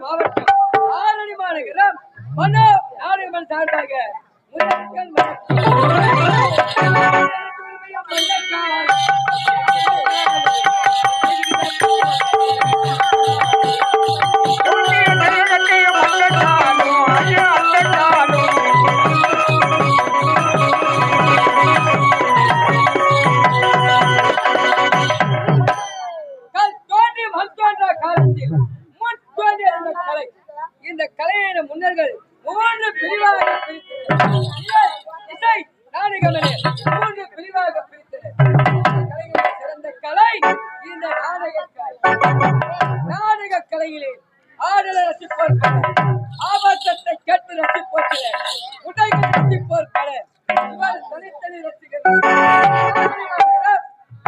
மாவட்டம் ஆரணி மாநகரம் மனோ நாடுகள் சார்பாக முதற்கண்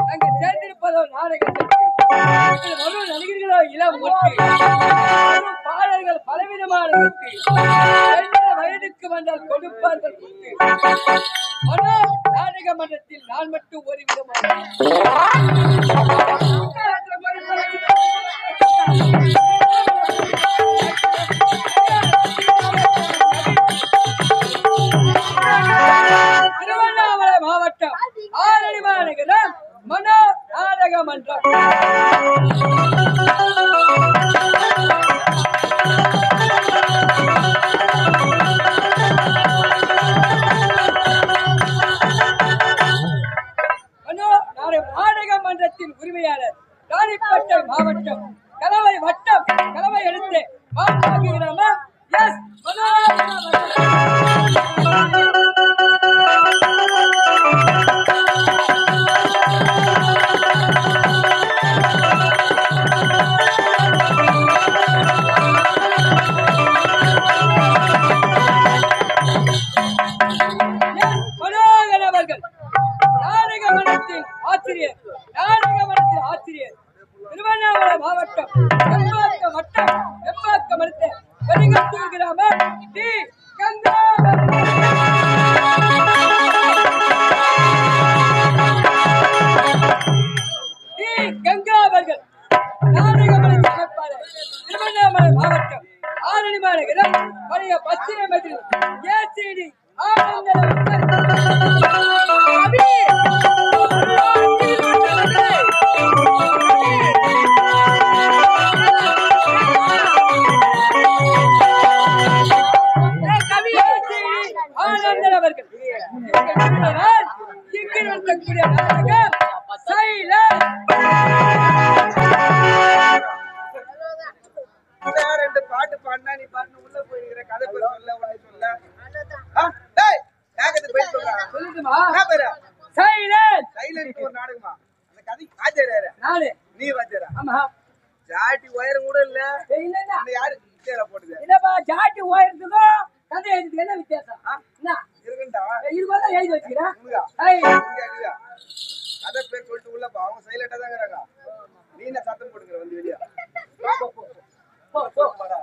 நாங்கள் சேர்ந்திருப்பதோ நாடகத்தில் நடிகர்களோ இளம் பாடல்கள் பலவிதமான வயதுக்கு வந்தால் கொடுப்பார்கள் நாடக மன்றத்தில் நான் மட்டும் ஒரு விதமான Vamos, Maguila! Para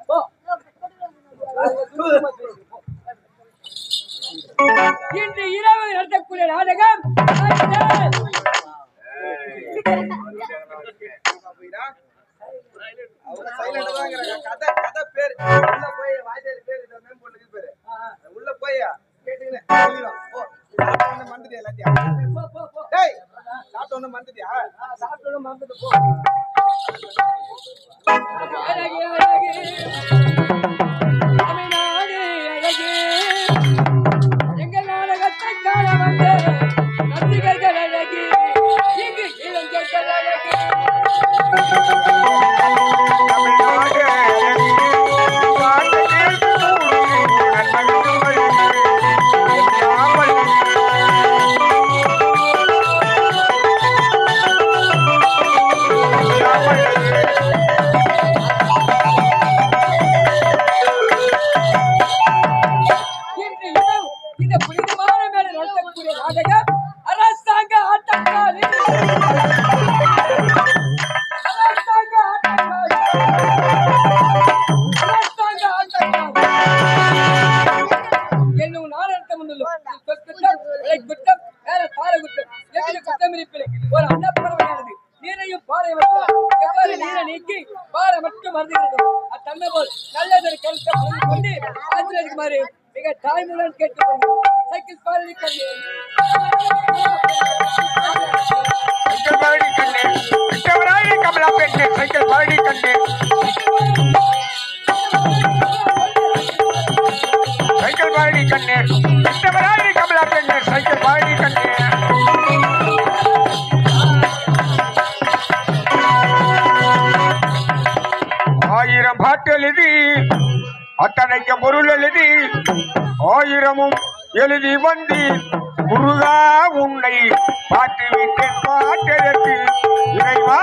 பொருள் ஆயிரமும் எழுதி வந்து முருகா உன்னை பாட்டு விட்டேன் பாட்டெதற்கு இறைவா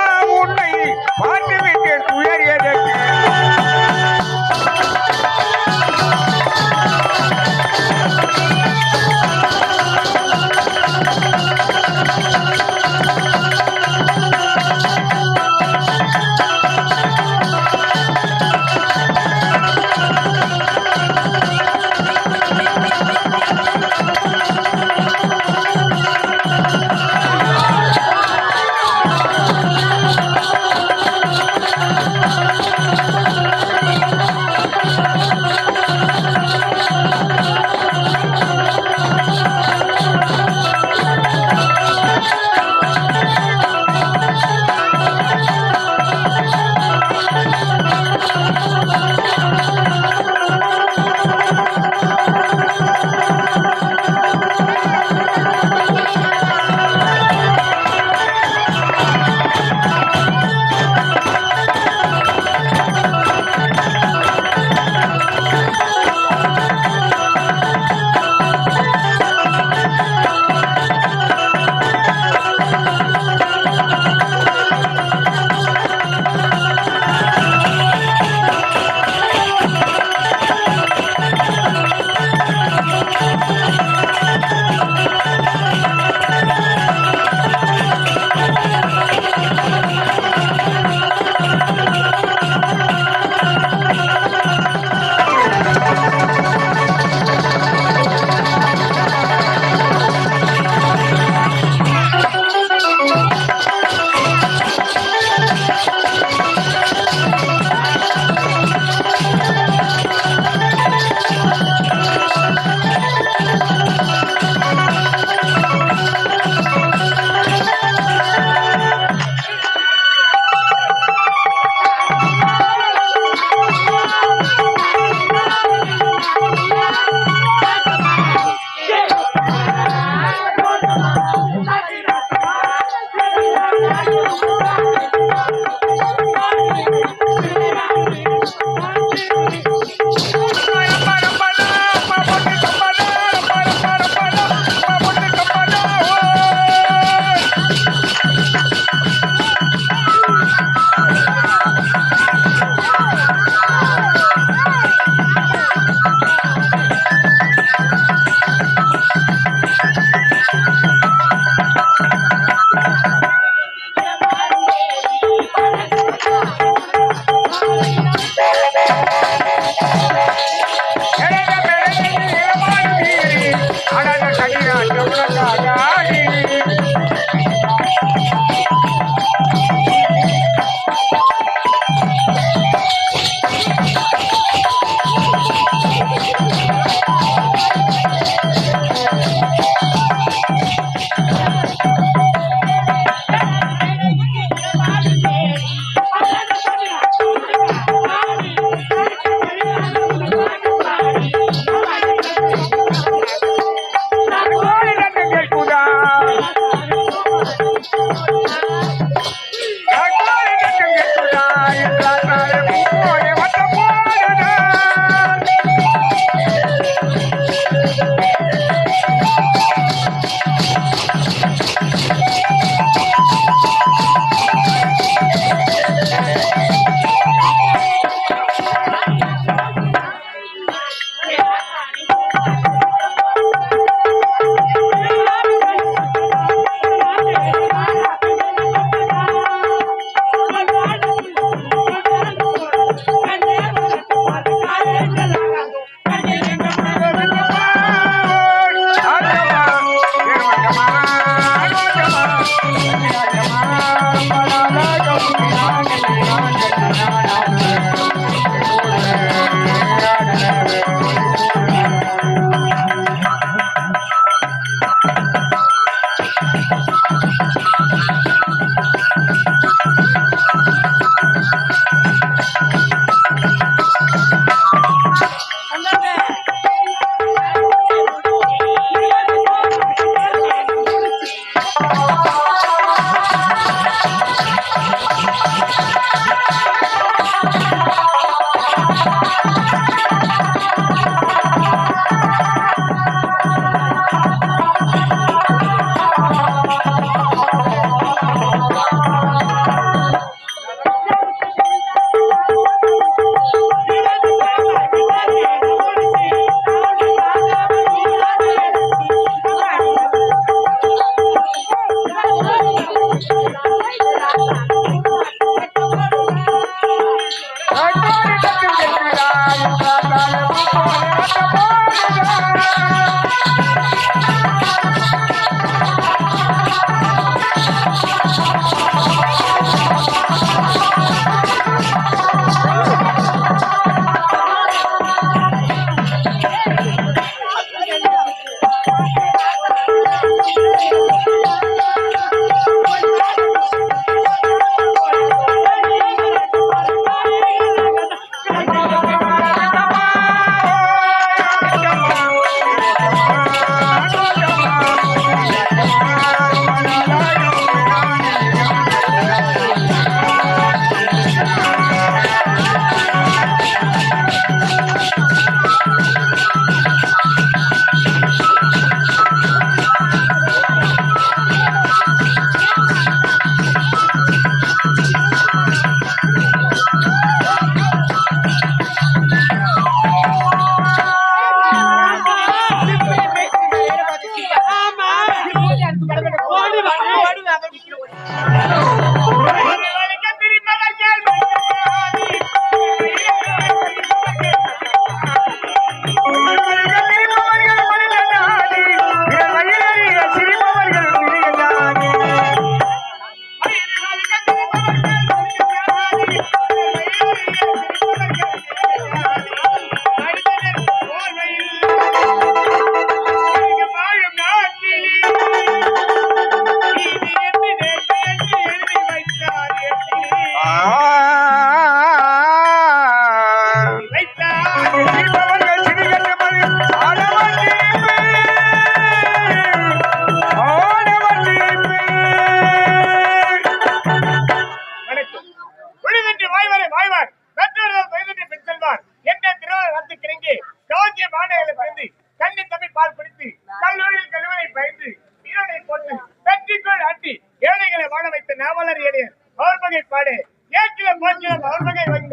老是喝这个。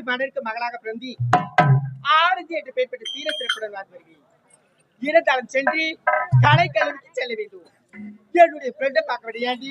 பத்து மன்னருக்கு மகளாக பிறந்தி ஆனந்தி என்று பெயர் பெற்ற தீர திறப்புடன் வாழ்ந்து வருகிறேன் இனத்தளம் சென்று கலை கல்லூரிக்கு செல்ல வேண்டும். என்னுடைய ஃப்ரெண்டை பார்க்க வேண்டியாண்டி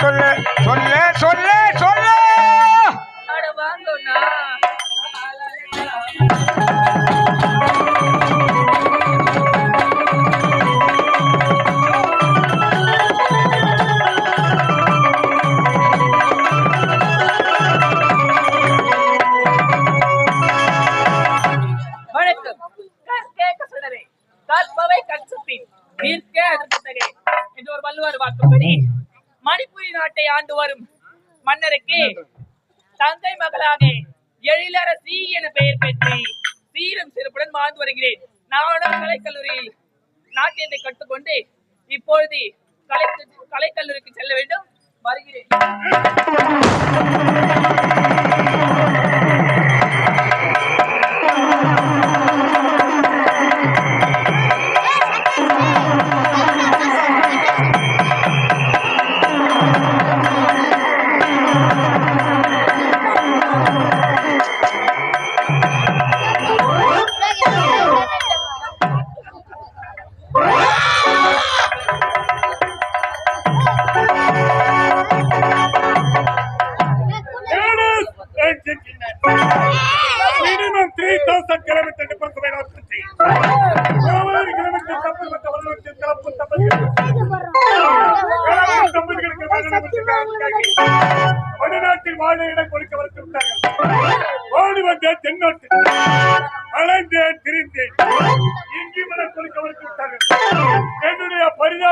சொல்ல சொல்ல சொல்ல.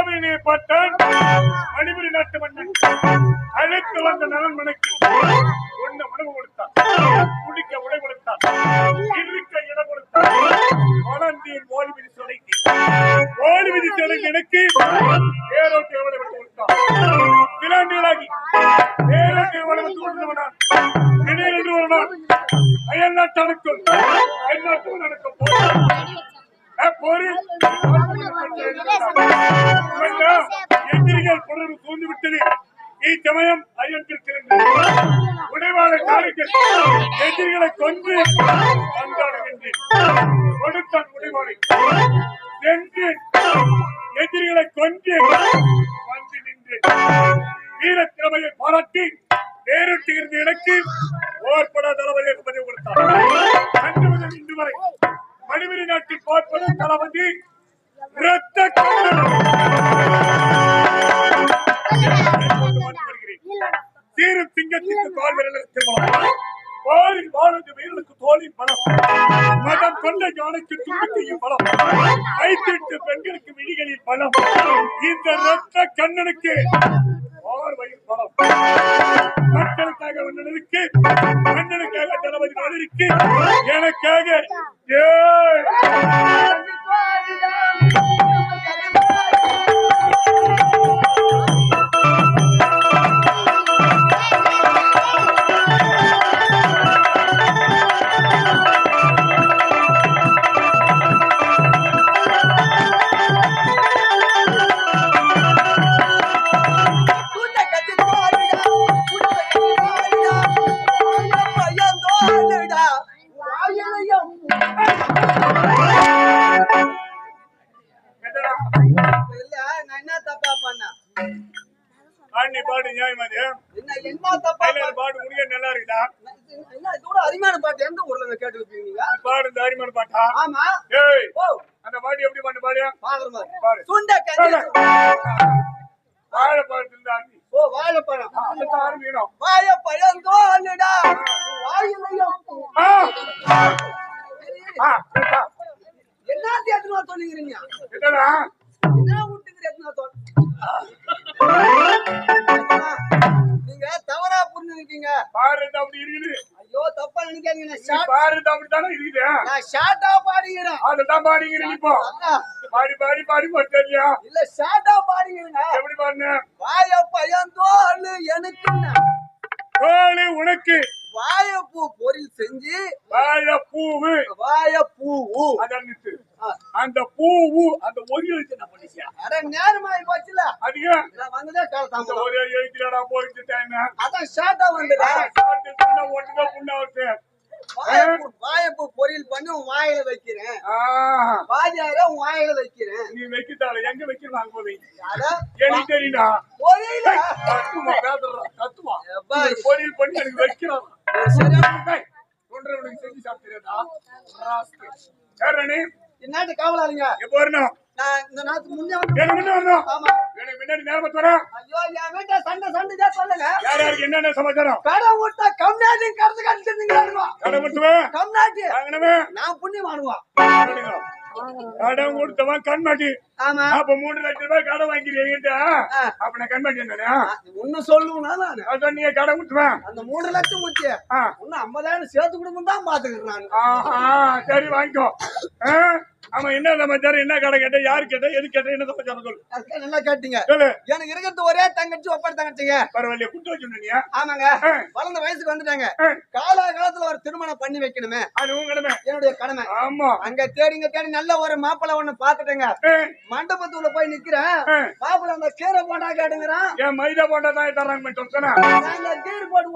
சாமியினை பார்த்தான் அடிபடி நாட்டு மன்னன் அழைத்து வந்த நலன் மனைக்கு. எனக்கு போர்பட தளபதியாக பதவி கொடுத்தார். அன்று இன்று வரை மணிமணி நாட்டின் போர்பட தளபதி புரிஞ்சுருக்கீங்க பாரு அப்படி இருக்குது. ஐயோ தப்பா நினைக்காதீங்க. நான் நீ ஷார்ட் பாரு அப்படி தானே இருக்குது? நான் ஷார்ட்டா பாடிக்கிறேன். அதுதான் பாடிங்கிறீங்க இப்போ அதான். பாடி பாடி பாடி போட்டு தெரியா இல்ல ஷார்ட்டா பாடிக்கிறேங்க எப்படி பாருங்க வாழைப்பழம் தோல் எனக்கு கோழி உனக்கு. வாழைப்பூ பொரியல் செஞ்சு வாழைப்பூவு. வாழைப்பூ அதான் அந்த பூவு அந்த ஒரு எழுத்து என்ன பண்ணிச்சியா அட நேரமாயி போச்சுல. அதிகம் நான் வந்ததே ஒரே எழுத்துலடா போயிட்டு டைம் அதான் ஷார்ட்டா வந்ததா. வாழைப்பூ வாழைப்பூ பொரியல் பண்ணி உன் வாயில வைக்கிறேன். வாதியார உன் வாயில வைக்கிறேன். நீ வைக்கத்தால எங்க வைக்கணும் அங்க போய் எனக்கு தெரியுடா? பொரியல? பேசுறான் இந்த பொரியல் பண்ணி எனக்கு வைக்கிறான் சரியா ஒன்றவனுக்கு செஞ்சு சாப்பிட்டுறதா இந்நாட்டு காவலாளிங்க? எப்போ வரணும் நான் இந்த நாட்டுக்கு முன்னே வரணும் ஆமா. எனக்கு முன்னாடி நேரம் வரேன் ஐயோ என் வீட்டை சண்டை சண்டை தான் சொல்லுங்க யார் யாருக்கு என்னென்ன சமாச்சாரம்? கடை விட்டா கம்நாட்டி கடத்து கடிச்சிருந்தீங்க கடை கம்நாட்டி நான் புண்ணியம் வாங்குவான் கடன் கொடுத்தவன் கண்மாட்டி ஆமா. அப்ப மூணு லட்சம் ரூபாய் கடன் வாங்கிறீங்க. அப்ப நான் கண்மாட்டி என்னன்னா ஒண்ணு சொல்லுவேனா நானு. அதான் நீங்க கடன் கொடுத்துவேன் அந்த மூணு லட்சம் ஆ. ஒண்ணு ஐம்பதாயிரம் சேர்த்து கொடுக்கும் தான் பாத்துக்கிறேன் சரி வாங்கிக்கோ? ஆமா என்ன சமாச்சாரம் என்ன கடை கேட்ட யாரு கேட்ட எது கேட்ட என்ன சமாச்சாரம் சொல்லு. நல்லா கேட்டீங்க. எனக்கு இருக்கிறது ஒரே தங்கச்சி ஒப்படை தங்கச்சிங்க. பரவாயில்ல குட்டு வச்சுருந்தீங்க ஆமாங்க. வளர்ந்த வயசுக்கு வந்துட்டாங்க. கால காலத்துல ஒரு திருமணம் பண்ணி வைக்கணுமே. அது உங்க கடமை. என்னுடைய கடமை. ஆமா. அங்க தேடிங்க தேடி நல்ல ஒரு மாப்பிள்ளை ஒண்ணு பாத்துட்டேங்க மண்டபத்துல போய் நிக்கிறேன். ஆ. மாப்பிள்ளை அந்த கீரை போட்டா கேட்டுங்கிறான். என் மைதா போட்டா தான் தர்றாங்க சொன்னா கீரை போட்டு